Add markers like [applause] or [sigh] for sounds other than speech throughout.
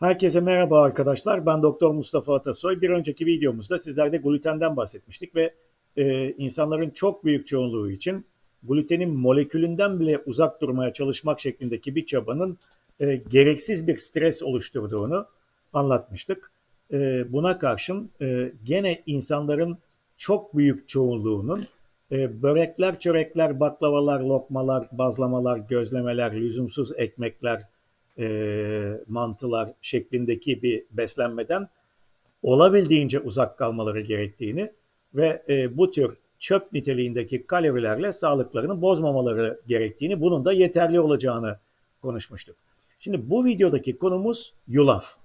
Herkese merhaba arkadaşlar. Ben Doktor Mustafa Atasoy. Bir önceki videomuzda sizlerde glutenden bahsetmiştik ve e, insanların çok büyük çoğunluğu için glutenin molekülünden bile uzak durmaya çalışmak şeklindeki bir çabanın e, gereksiz bir stres oluşturduğunu anlatmıştık. E, buna karşın e, gene insanların çok büyük çoğunluğunun e, börekler, çörekler, baklavalar, lokmalar, bazlamalar, gözlemeler, lüzumsuz ekmekler, e, mantılar şeklindeki bir beslenmeden olabildiğince uzak kalmaları gerektiğini ve e, bu tür çöp niteliğindeki kalorilerle sağlıklarını bozmamaları gerektiğini, bunun da yeterli olacağını konuşmuştuk. Şimdi bu videodaki konumuz yulaf.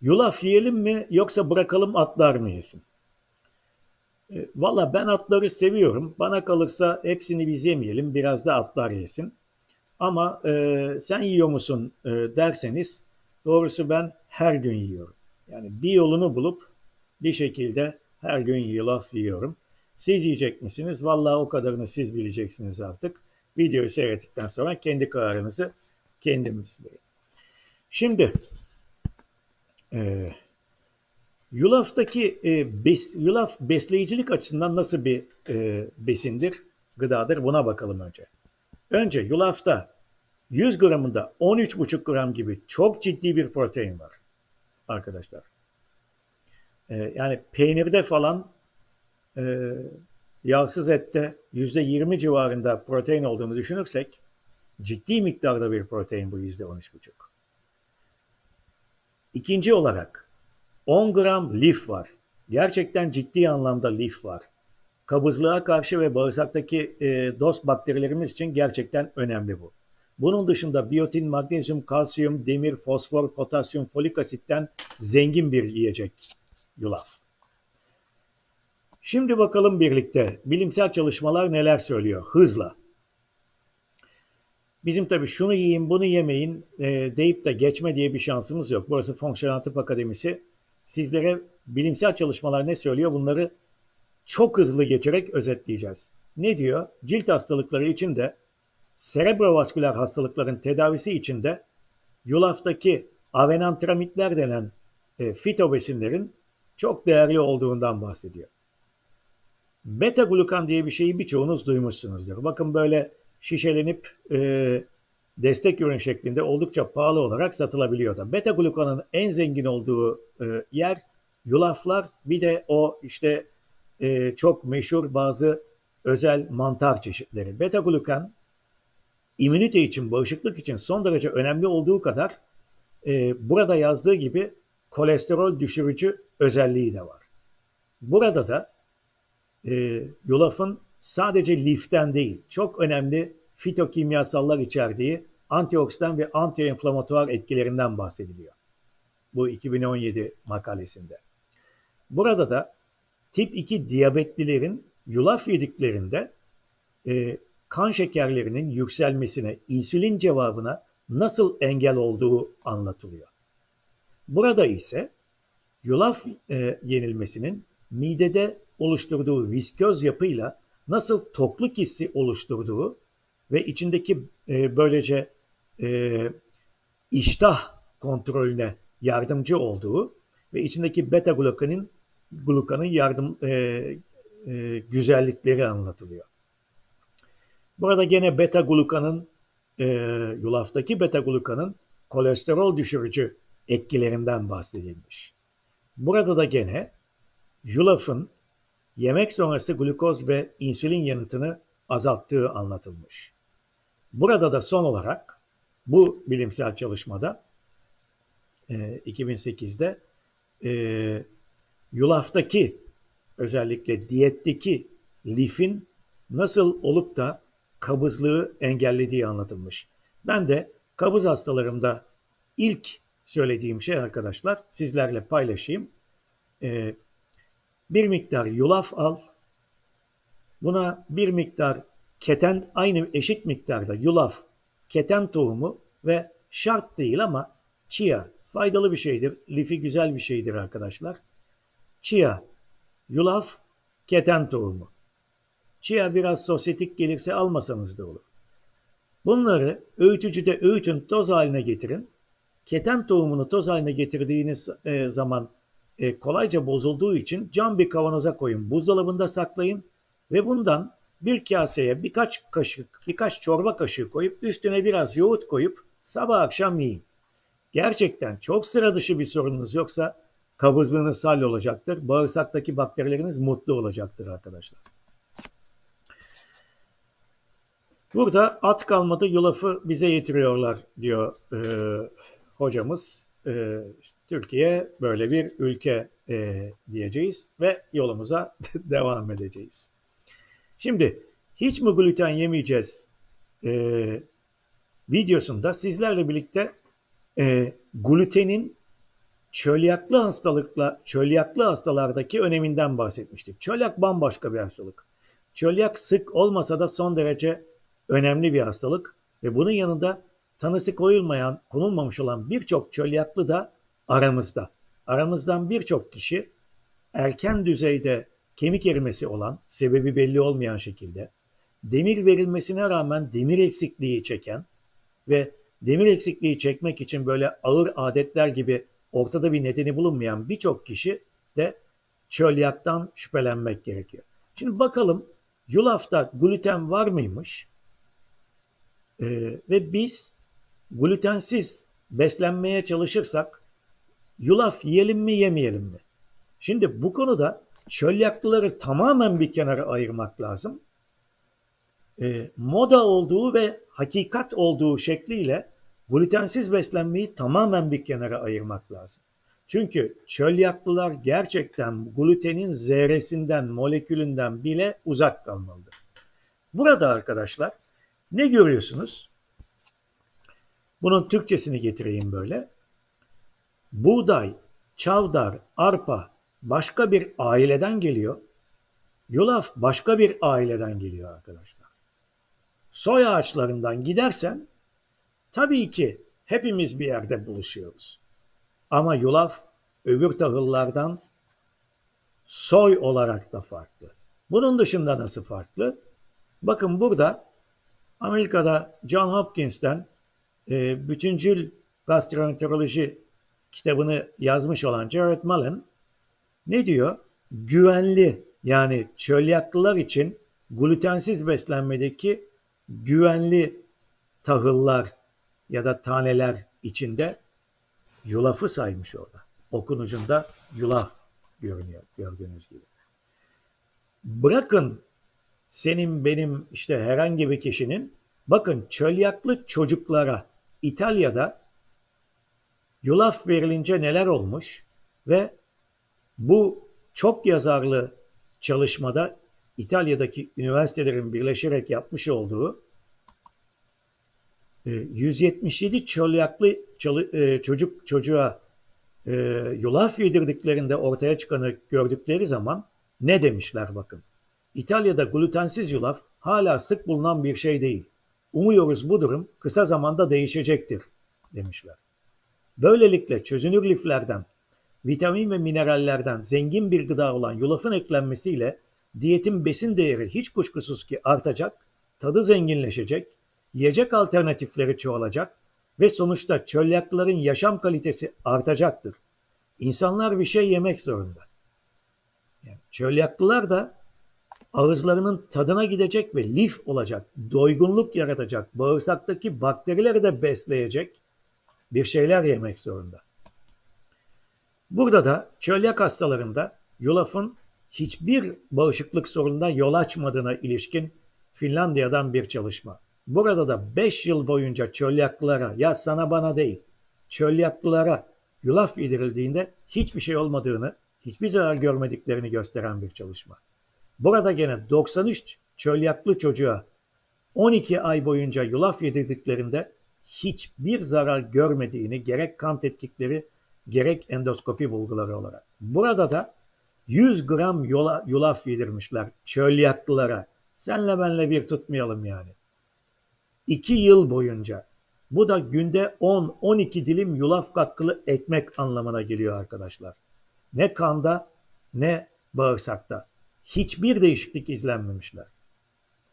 Yulaf yiyelim mi yoksa bırakalım atlar mı yesin? E, Valla ben atları seviyorum. Bana kalırsa hepsini biz yemeyelim, biraz da atlar yesin. Ama e, sen yiyor musun e, derseniz doğrusu ben her gün yiyorum. Yani bir yolunu bulup bir şekilde her gün yulaf yiyorum. Siz yiyecek misiniz? Vallahi o kadarını siz bileceksiniz artık. Videoyu seyrettikten sonra kendi kararınızı kendiniz verin. Şimdi e, yulaftaki e, bes, yulaf besleyicilik açısından nasıl bir e, besindir, gıdadır buna bakalım önce. Önce yulafta 100 gramında 13,5 gram gibi çok ciddi bir protein var arkadaşlar. Ee, yani peynirde falan e, yağsız ette %20 civarında protein olduğunu düşünürsek ciddi miktarda bir protein bu %13,5. İkinci olarak 10 gram lif var. Gerçekten ciddi anlamda lif var kabızlığa karşı ve bağırsaktaki e, dost bakterilerimiz için gerçekten önemli bu. Bunun dışında biyotin, magnezyum, kalsiyum, demir, fosfor, potasyum, folik asitten zengin bir yiyecek yulaf. Şimdi bakalım birlikte bilimsel çalışmalar neler söylüyor hızla. Bizim tabii şunu yiyin bunu yemeyin e, deyip de geçme diye bir şansımız yok. Burası Fonksiyonel Tıp Akademisi. Sizlere bilimsel çalışmalar ne söylüyor bunları çok hızlı geçerek özetleyeceğiz. Ne diyor? Cilt hastalıkları için de serebrovasküler hastalıkların tedavisi için de yulaftaki avenantramitler denen e, fitobesinlerin çok değerli olduğundan bahsediyor. Beta glukan diye bir şeyi birçoğunuz duymuşsunuzdur. Bakın böyle şişelenip e, destek ürün şeklinde oldukça pahalı olarak satılabiliyor da. Beta glukanın en zengin olduğu e, yer yulaflar bir de o işte e, çok meşhur bazı özel mantar çeşitleri. Beta glukan immünite için, bağışıklık için son derece önemli olduğu kadar e, burada yazdığı gibi kolesterol düşürücü özelliği de var. Burada da e, yulafın sadece liften değil, çok önemli fitokimyasallar içerdiği antioksidan ve antiinflamatuar etkilerinden bahsediliyor. Bu 2017 makalesinde. Burada da tip 2 diyabetlilerin yulaf yediklerinde e, kan şekerlerinin yükselmesine, insülin cevabına nasıl engel olduğu anlatılıyor. Burada ise yulaf e, yenilmesinin midede oluşturduğu visköz yapıyla nasıl tokluk hissi oluşturduğu ve içindeki e, böylece e, iştah kontrolüne yardımcı olduğu ve içindeki beta glukanin glukanın yardım e, e, güzellikleri anlatılıyor. Burada gene beta glukanın e, yulaftaki beta glukanın kolesterol düşürücü etkilerinden bahsedilmiş. Burada da gene yulafın yemek sonrası glukoz ve insülin yanıtını azalttığı anlatılmış. Burada da son olarak bu bilimsel çalışmada e, 2008'de e, yulaftaki özellikle diyetteki lifin nasıl olup da kabızlığı engellediği anlatılmış. Ben de kabız hastalarımda ilk söylediğim şey arkadaşlar sizlerle paylaşayım. Ee, bir miktar yulaf al. Buna bir miktar keten aynı eşit miktarda yulaf, keten tohumu ve şart değil ama chia faydalı bir şeydir. Lifi güzel bir şeydir arkadaşlar. Chia, yulaf, keten tohumu. Chia biraz sosyetik gelirse almasanız da olur. Bunları öğütücüde öğütün toz haline getirin. keten tohumunu toz haline getirdiğiniz e, zaman e, kolayca bozulduğu için cam bir kavanoza koyun. Buzdolabında saklayın ve bundan bir kaseye birkaç kaşık, birkaç çorba kaşığı koyup üstüne biraz yoğurt koyup sabah akşam yiyin. Gerçekten çok sıra dışı bir sorununuz yoksa kabızlığınız hallolacaktır. Bağırsaktaki bakterileriniz mutlu olacaktır arkadaşlar. Burada at kalmadı yulafı bize getiriyorlar diyor e, hocamız. E, işte Türkiye böyle bir ülke e, diyeceğiz ve yolumuza [laughs] devam edeceğiz. Şimdi hiç mi gluten yemeyeceğiz e, videosunda sizlerle birlikte e, glutenin çölyaklı hastalıkla çölyaklı hastalardaki öneminden bahsetmiştik. Çölyak bambaşka bir hastalık. Çölyak sık olmasa da son derece önemli bir hastalık ve bunun yanında tanısı koyulmayan, konulmamış olan birçok çölyaklı da aramızda. Aramızdan birçok kişi erken düzeyde kemik erimesi olan, sebebi belli olmayan şekilde, demir verilmesine rağmen demir eksikliği çeken ve demir eksikliği çekmek için böyle ağır adetler gibi ortada bir nedeni bulunmayan birçok kişi de çölyaktan şüphelenmek gerekiyor. Şimdi bakalım yulafta gluten var mıymış? Ee, ve biz glutensiz beslenmeye çalışırsak yulaf yiyelim mi yemeyelim mi? Şimdi bu konuda çölyaklıları tamamen bir kenara ayırmak lazım. E, moda olduğu ve hakikat olduğu şekliyle glutensiz beslenmeyi tamamen bir kenara ayırmak lazım. Çünkü çölyaklılar gerçekten glutenin zerresinden, molekülünden bile uzak kalmalıdır. Burada arkadaşlar ne görüyorsunuz? Bunun Türkçesini getireyim böyle. Buğday, çavdar, arpa başka bir aileden geliyor. Yulaf başka bir aileden geliyor arkadaşlar. Soy ağaçlarından gidersen tabii ki hepimiz bir yerde buluşuyoruz. Ama yulaf öbür tahıllardan soy olarak da farklı. Bunun dışında nasıl farklı? Bakın burada Amerika'da John Hopkins'ten e, bütüncül gastroenteroloji kitabını yazmış olan Jared Mullen ne diyor? Güvenli yani çölyaklılar için glutensiz beslenmedeki güvenli tahıllar ya da taneler içinde yulafı saymış orada. Okunucunda yulaf görünüyor gördüğünüz gibi. Bırakın senin benim işte herhangi bir kişinin bakın çölyaklı çocuklara İtalya'da yulaf verilince neler olmuş ve bu çok yazarlı çalışmada İtalya'daki üniversitelerin birleşerek yapmış olduğu 177 çölyaklı çocuk çocuğa e, yulaf yedirdiklerinde ortaya çıkanı gördükleri zaman ne demişler bakın. İtalya'da glutensiz yulaf hala sık bulunan bir şey değil. Umuyoruz bu durum kısa zamanda değişecektir demişler. Böylelikle çözünür liflerden, vitamin ve minerallerden zengin bir gıda olan yulafın eklenmesiyle diyetin besin değeri hiç kuşkusuz ki artacak, tadı zenginleşecek, yiyecek alternatifleri çoğalacak ve sonuçta çölyaklıların yaşam kalitesi artacaktır. İnsanlar bir şey yemek zorunda. Yani çölyaklılar da ağızlarının tadına gidecek ve lif olacak, doygunluk yaratacak, bağırsaktaki bakterileri de besleyecek bir şeyler yemek zorunda. Burada da çölyak hastalarında yulafın hiçbir bağışıklık sorununa yol açmadığına ilişkin Finlandiya'dan bir çalışma. Burada da 5 yıl boyunca çölyaklılara ya sana bana değil çölyaklılara yulaf yedirildiğinde hiçbir şey olmadığını, hiçbir zarar görmediklerini gösteren bir çalışma. Burada gene 93 çölyaklı çocuğa 12 ay boyunca yulaf yedirdiklerinde hiçbir zarar görmediğini gerek kan tetkikleri gerek endoskopi bulguları olarak. Burada da 100 gram yola, yulaf yedirmişler çölyaklılara. Senle benle bir tutmayalım yani. 2 yıl boyunca. Bu da günde 10-12 dilim yulaf katkılı ekmek anlamına geliyor arkadaşlar. Ne kanda ne bağırsakta. Hiçbir değişiklik izlenmemişler.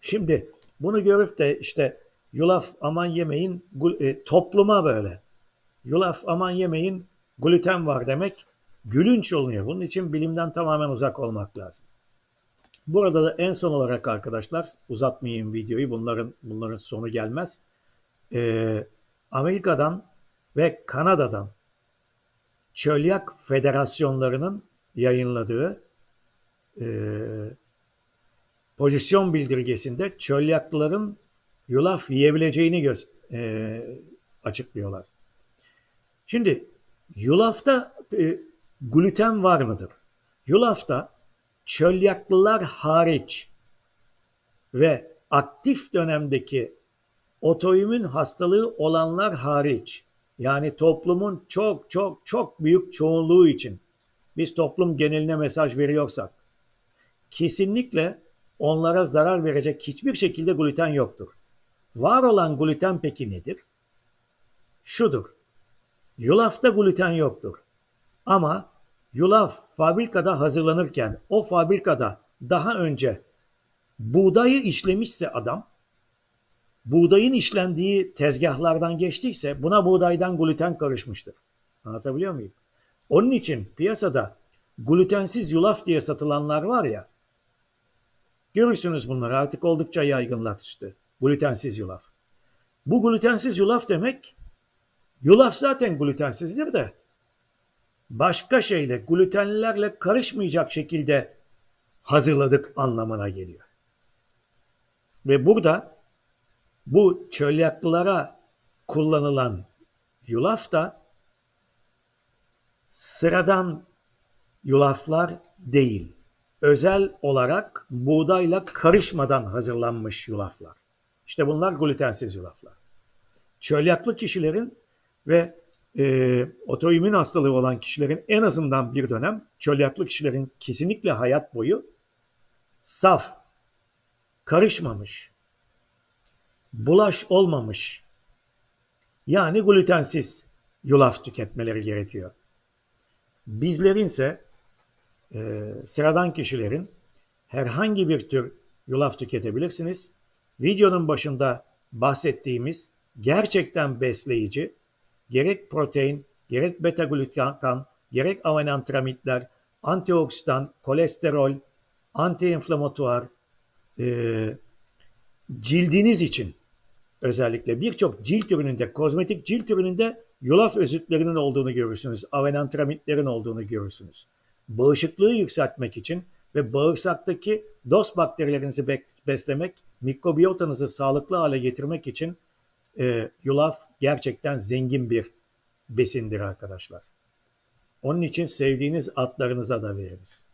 Şimdi bunu görüp de işte yulaf aman yemeyin e, topluma böyle Yulaf aman yemeyin gluten var demek gülünç oluyor. Bunun için bilimden tamamen uzak olmak lazım. Burada da en son olarak arkadaşlar uzatmayayım videoyu bunların bunların sonu gelmez. Ee, Amerika'dan ve Kanada'dan çölyak federasyonlarının yayınladığı e, pozisyon bildirgesinde çölyaklıların yulaf yiyebileceğini göz, e, açıklıyorlar. Şimdi yulafta e, gluten var mıdır? Yulafta çölyaklılar hariç ve aktif dönemdeki otoimmün hastalığı olanlar hariç yani toplumun çok çok çok büyük çoğunluğu için biz toplum geneline mesaj veriyorsak kesinlikle onlara zarar verecek hiçbir şekilde gluten yoktur. Var olan gluten peki nedir? Şudur. Yulafta gluten yoktur. Ama yulaf fabrikada hazırlanırken o fabrikada daha önce buğdayı işlemişse adam buğdayın işlendiği tezgahlardan geçtiyse buna buğdaydan gluten karışmıştır. Anlatabiliyor muyum? Onun için piyasada glutensiz yulaf diye satılanlar var ya görürsünüz bunları artık oldukça yaygınlaştı. Glutensiz yulaf. Bu glutensiz yulaf demek yulaf zaten glutensizdir de başka şeyle glutenlerle karışmayacak şekilde hazırladık anlamına geliyor. Ve burada bu çölyaklılara kullanılan yulaf da sıradan yulaflar değil. Özel olarak buğdayla karışmadan hazırlanmış yulaflar. İşte bunlar glutensiz yulaflar. Çölyaklı kişilerin ve e, otoimmün hastalığı olan kişilerin en azından bir dönem çölyaklı kişilerin kesinlikle hayat boyu saf, karışmamış, bulaş olmamış yani glutensiz yulaf tüketmeleri gerekiyor. Bizlerin ise e, sıradan kişilerin herhangi bir tür yulaf tüketebilirsiniz. Videonun başında bahsettiğimiz gerçekten besleyici, gerek protein, gerek beta glukan, gerek aminotramitler, antioksidan, kolesterol, antiinflamatuar, e, cildiniz için özellikle birçok cilt ürününde, kozmetik cilt ürününde yulaf özütlerinin olduğunu görürsünüz. Avenantramitlerin olduğunu görürsünüz. Bağışıklığı yükseltmek için ve bağırsaktaki dos bakterilerinizi beslemek, mikrobiyotanızı sağlıklı hale getirmek için e, yulaf gerçekten zengin bir besindir arkadaşlar. Onun için sevdiğiniz atlarınıza da veriniz.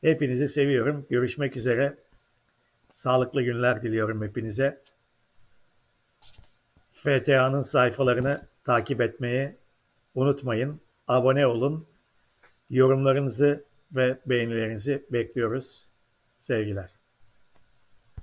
Hepinizi seviyorum. Görüşmek üzere. Sağlıklı günler diliyorum hepinize. FTA'nın sayfalarını takip etmeyi unutmayın. Abone olun. Yorumlarınızı ve beğenilerinizi bekliyoruz. Sevgiler.